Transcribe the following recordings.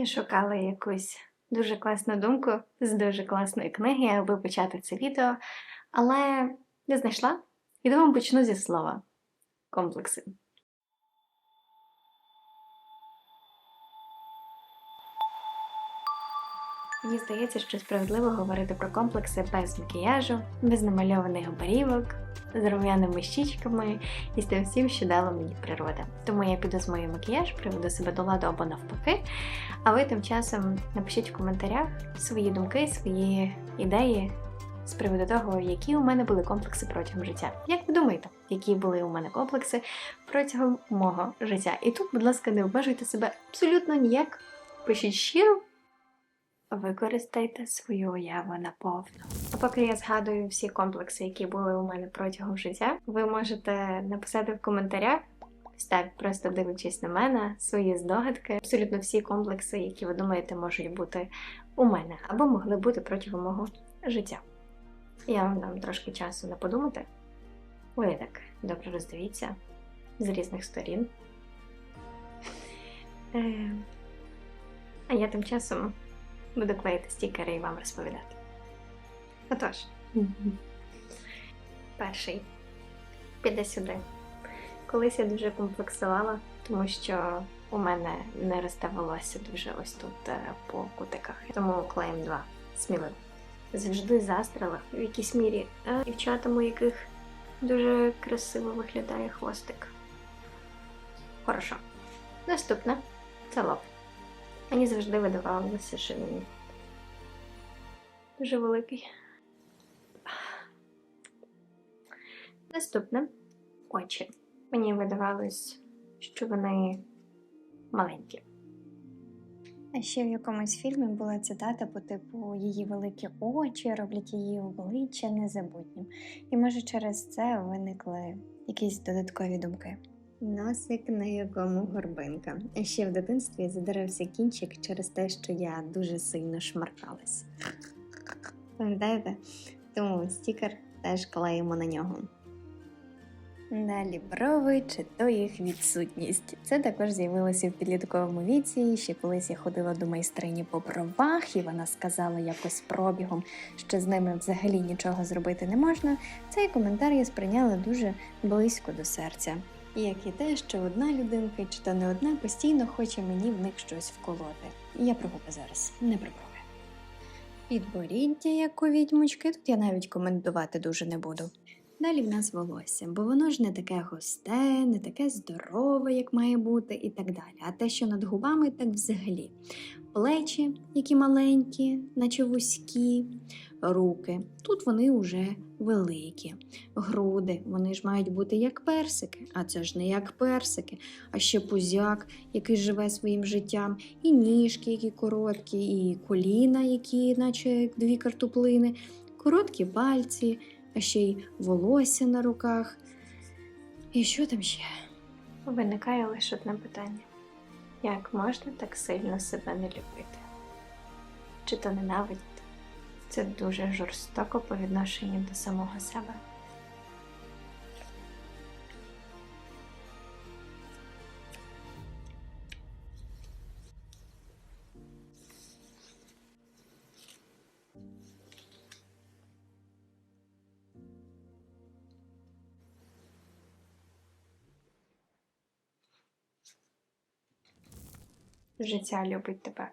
Я шукала якусь дуже класну думку з дуже класної книги, аби почати це відео, але не знайшла. І тому почну зі слова комплекси. Мені здається, що справедливо говорити про комплекси без макіяжу, без намальованих оберівок, з рум'яними щічками і з тим всім, що дала мені природа. Тому я піду з моїм макіяж, приведу себе до ладу або навпаки. А ви тим часом напишіть в коментарях свої думки, свої ідеї з приводу того, які у мене були комплекси протягом життя. Як ви думаєте, які були у мене комплекси протягом мого життя? І тут, будь ласка, не обмежуйте себе абсолютно ніяк. Пишіть щиро, використайте свою уяву наповну. А поки я згадую всі комплекси, які були у мене протягом життя, ви можете написати в коментарях. Став просто дивлячись на мене, свої здогадки, абсолютно всі комплекси, які ви думаєте, можуть бути у мене або могли бути протягом мого життя. Я вам дам трошки часу на подумати. Ви так добре роздивіться з різних сторін. Е, А я тим часом буду клеїти стікери і вам розповідати. Отож, перший. Піде сюди. Колись я дуже комплексувала, тому що у мене не росте волосся дуже ось тут е, по кутиках. Тому клеїм 2. Сміливо. Завжди застряла в якійсь мірі дівчатам, у яких дуже красиво виглядає хвостик. Хорошо. Наступне це лоб. Мені завжди видавалося, що він дуже великий. Наступне очі. Мені видавалось, що вони маленькі. А ще в якомусь фільмі була цитата по типу її великі очі роблять її обличчя незабутнім. І може через це виникли якісь додаткові думки. Носик, на якому горбинка. Ще в дитинстві задирався кінчик через те, що я дуже сильно шмаркалась. Пам'ятаєте? Тому стікер теж клеїмо на нього. Далі брови чи то їх відсутність. Це також з'явилося в підлітковому віці. Ще колись я ходила до майстрині по бровах, і вона сказала якось пробігом, що з ними взагалі нічого зробити не можна. Цей коментар я сприйняла дуже близько до серця. Як і те, що одна людинка, чи то не одна, постійно хоче мені в них щось вколоти. Я про губи зараз, не про брови. Підборіддя, як у відьмочки, тут я навіть коментувати дуже не буду. Далі в нас волосся, бо воно ж не таке густе, не таке здорове, як має бути, і так далі. А те, що над губами, так взагалі. Плечі, які маленькі, наче вузькі, руки. Тут вони вже великі. Груди, вони ж мають бути як персики, а це ж не як персики, а ще пузяк, який живе своїм життям, і ніжки, які короткі, і коліна, які, наче як дві картоплини, короткі пальці а ще й волосся на руках. І що там ще? Виникає лише одне питання: як можна так сильно себе не любити? Чи то ненавидіти? Це дуже жорстоко по відношенню до самого себе. Життя любить тебе.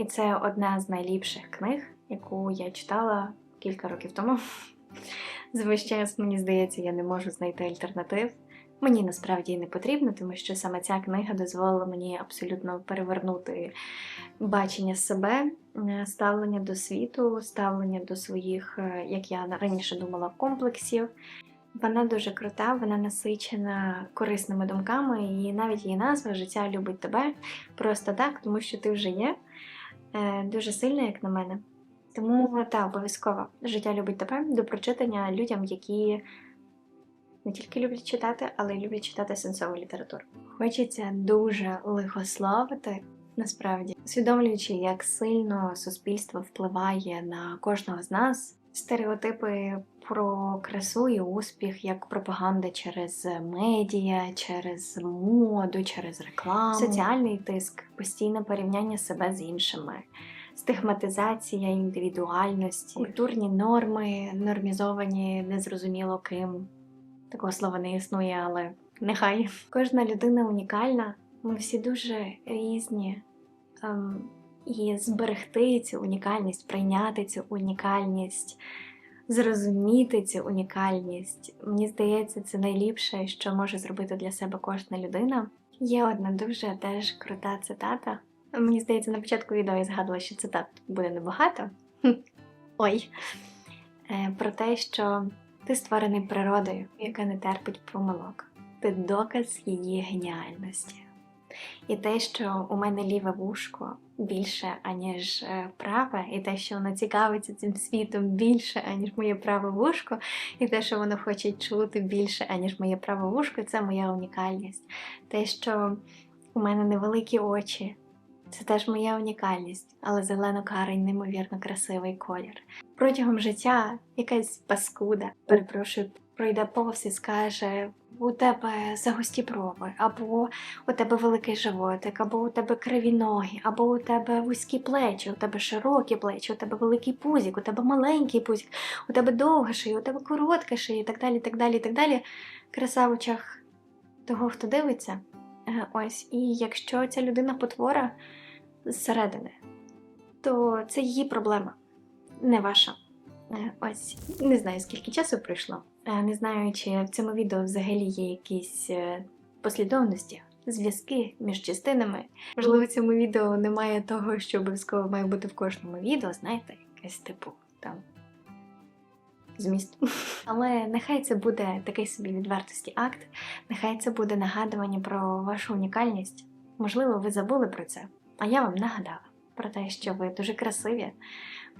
І це одна з найліпших книг, яку я читала кілька років тому. Весь час, мені здається, я не можу знайти альтернатив. Мені насправді не потрібно, тому що саме ця книга дозволила мені абсолютно перевернути бачення себе, е, ставлення до світу, ставлення до своїх, е, як я раніше думала, комплексів. Вона дуже крута, вона насичена корисними думками, і навіть її назва Життя любить тебе просто так, тому що ти вже є. Е, Дуже сильна, як на мене. Тому та обов'язково життя любить тебе до прочитання людям, які не тільки люблять читати, але й люблять читати сенсову літературу. Хочеться дуже лихословити, насправді, усвідомлюючи, як сильно суспільство впливає на кожного з нас, Стереотипи про красу і успіх як пропаганда через медіа, через моду, через рекламу, соціальний тиск, постійне порівняння себе з іншими, стигматизація індивідуальності, культурні норми, нормізовані незрозуміло ким. Такого слова не існує, але нехай. Кожна людина унікальна. Ми всі дуже різні. І зберегти цю унікальність, прийняти цю унікальність, зрозуміти цю унікальність. Мені здається, це найліпше, що може зробити для себе кожна людина. Є одна дуже теж крута цитата. Мені здається, на початку відео я згадувала, що цитат буде небагато. Ой. Е, Про те, що ти створений природою, яка не терпить помилок. Ти доказ її геніальності. І те, що у мене ліве вушко більше, аніж е, праве, і те, що воно цікавиться цим світом більше, аніж моє праве вушко, і те, що воно хоче чути більше, аніж моє праве вушко, це моя унікальність. Те, що у мене невеликі очі, це теж моя унікальність, але зелено-карий неймовірно красивий колір. Протягом життя якась паскуда, перепрошую, пройде повз і скаже: у тебе загусті брови, або у тебе великий животик, або у тебе криві ноги, або у тебе вузькі плечі, у тебе широкі плечі, у тебе великий пузик, у тебе маленький пузик, у тебе довга шия, у тебе коротка шия, і так далі, так далі, так далі. Краса в очах того, хто дивиться. Е, Ось, і якщо ця людина потвора зсередини, то це її проблема, не ваша. Ось не знаю, скільки часу пройшло. Е, Не знаю, чи в цьому відео взагалі є якісь е, послідовності, зв'язки між частинами. Можливо, в цьому відео немає того, що обов'язково має бути в кожному відео, знаєте, якесь типу там зміст. Але нехай це буде такий собі відвертості акт, нехай це буде нагадування про вашу унікальність. Можливо, ви забули про це, а я вам нагадала про те, що ви дуже красиві,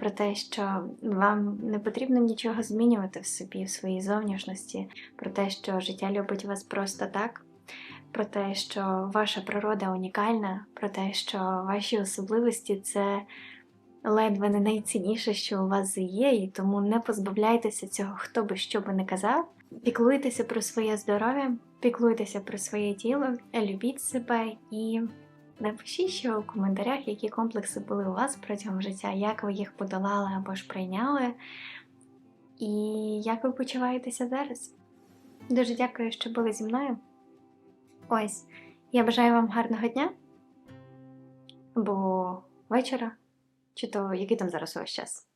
про те, що вам не потрібно нічого змінювати в собі, в своїй зовнішності, про те, що життя любить вас просто так, про те, що ваша природа унікальна, про те, що ваші особливості це ледве не найцінніше, що у вас є, і тому не позбавляйтеся цього, хто би що би не казав. Піклуйтеся про своє здоров'я, піклуйтеся про своє тіло, любіть себе і напишіть ще у коментарях, які комплекси були у вас протягом життя, як ви їх подолали або ж прийняли, і як ви почуваєтеся зараз. Дуже дякую, що були зі мною. Ось, я бажаю вам гарного дня або вечора, чи то який там зараз у вас час.